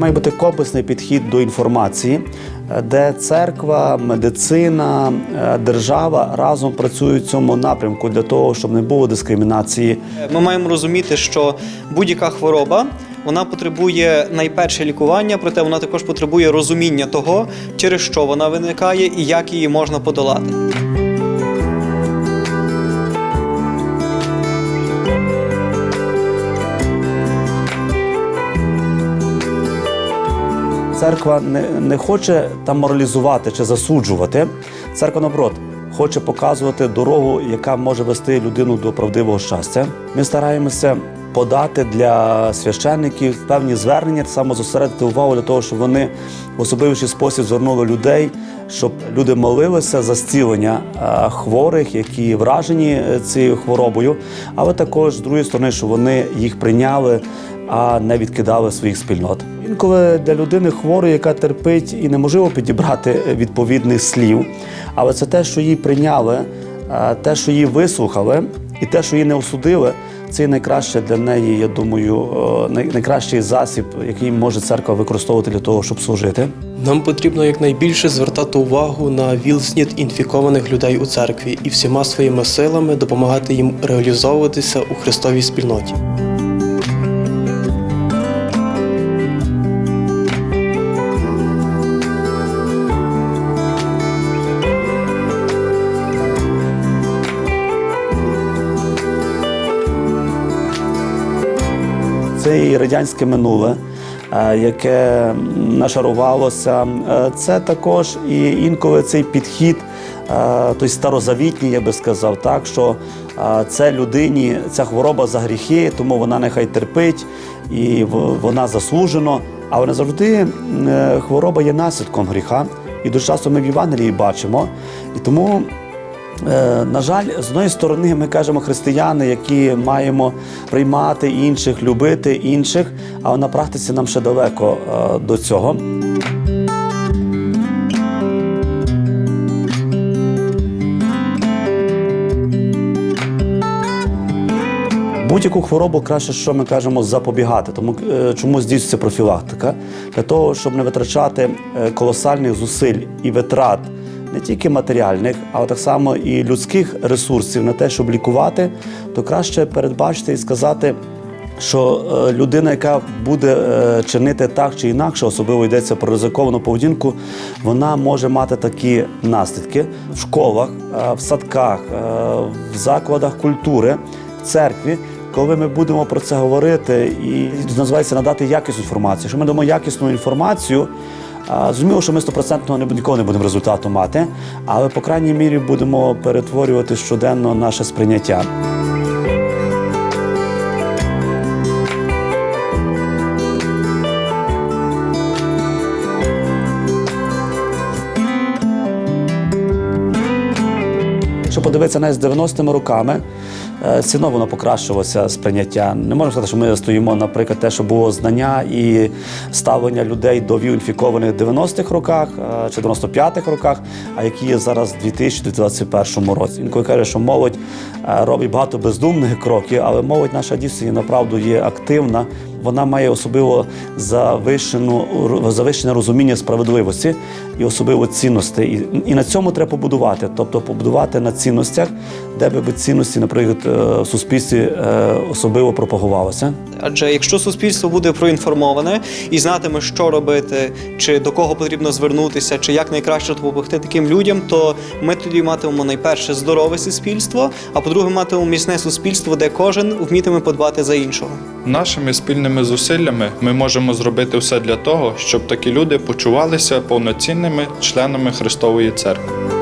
має бути комплексний підхід до інформації, е, де церква, медицина, е, держава разом працюють в цьому напрямку для того, щоб не було дискримінації. Ми маємо розуміти, що будь-яка хвороба вона потребує найперше лікування, проте вона також потребує розуміння того, через що вона виникає і як її можна подолати. Церква не, не хоче там моралізувати чи засуджувати. Церква, наоборот, хоче показувати дорогу, яка може вести людину до правдивого щастя. Ми стараємося подати для священників певні звернення, саме зосередити увагу для того, щоб вони в особливіший спосіб звернули людей, щоб люди молилися за зцілення хворих, які вражені е, цією хворобою, але також з другої сторони, щоб вони їх прийняли а не відкидали своїх спільнот. Інколи для людини хворої, яка терпить, і неможливо підібрати відповідних слів, але це те, що її прийняли, е, те, що її вислухали, і те, що її не осудили, це найкраще для неї, я думаю, е, найкращий засіб, який може церква використовувати для того, щоб служити. Нам потрібно якнайбільше звертати увагу на ВІЛ-СНІД інфікованих людей у церкві і всіма своїми силами допомагати їм реалізовуватися у Христовій спільноті. Це і радянське минуле, е, яке нашарувалося. Е, Це також і інколи цей підхід, е, той старозавітній, я би сказав, так що це людині ця хвороба за гріхи, тому вона нехай терпить і вона заслужено. Але не завжди хвороба є наслідком гріха. І дуже часто ми в Євангелії бачимо. І тому На жаль, з одної сторони, ми кажемо християни, які маємо приймати інших, любити інших, але на практиці нам ще далеко е, до цього. Будь-яку хворобу краще, що ми кажемо, запобігати. Тому е, чому здійснюється профілактика? Для того, щоб не витрачати е, колосальних зусиль і витрат не тільки матеріальних, але так само і людських ресурсів на те, щоб лікувати, то краще передбачити і сказати. Що е, людина, яка буде е, чинити так чи інакше, особливо йдеться про ризиковану поведінку, вона може мати такі наслідки в школах, е, в садках, в закладах культури, в церкві. Коли ми будемо про це говорити і називається надати якісну інформацію, що ми дамо якісну інформацію. Зрозуміло, що ми стопроцентно не ніколи не будемо результату мати, але по крайній мірі будемо перетворювати щоденно наше сприйняття. Якщо подивитися навіть з 90-ми роками, е, все одно воно покращувалося сприйняття. Не можна сказати, що ми стоїмо, наприклад, те, що було знання і ставлення людей до віл-інфікованих в 90-х роках е, чи 95-х роках, а які є зараз в 2021 році. Інколи каже, що молодь е, робить багато бездумних кроків, але молодь наша дійсно направду є активна. Вона має особливо завищену завищене розуміння справедливості і особливо цінностей. І, і на цьому треба побудувати, тобто побудувати на цінностях, де би цінності, наприклад, е, в суспільстві е, особливо пропагувалося. Адже якщо суспільство буде проінформоване і знатиме, що робити, чи до кого потрібно звернутися, чи як найкраще допомогти таким людям, то ми тоді матимемо найперше здорове суспільство, а по-друге, матимемо міцне суспільство, де кожен вмітиме подбати за іншого. Нашими спільними зусиллями ми можемо зробити все для того, щоб такі люди почувалися повноцінними членами Христової церкви.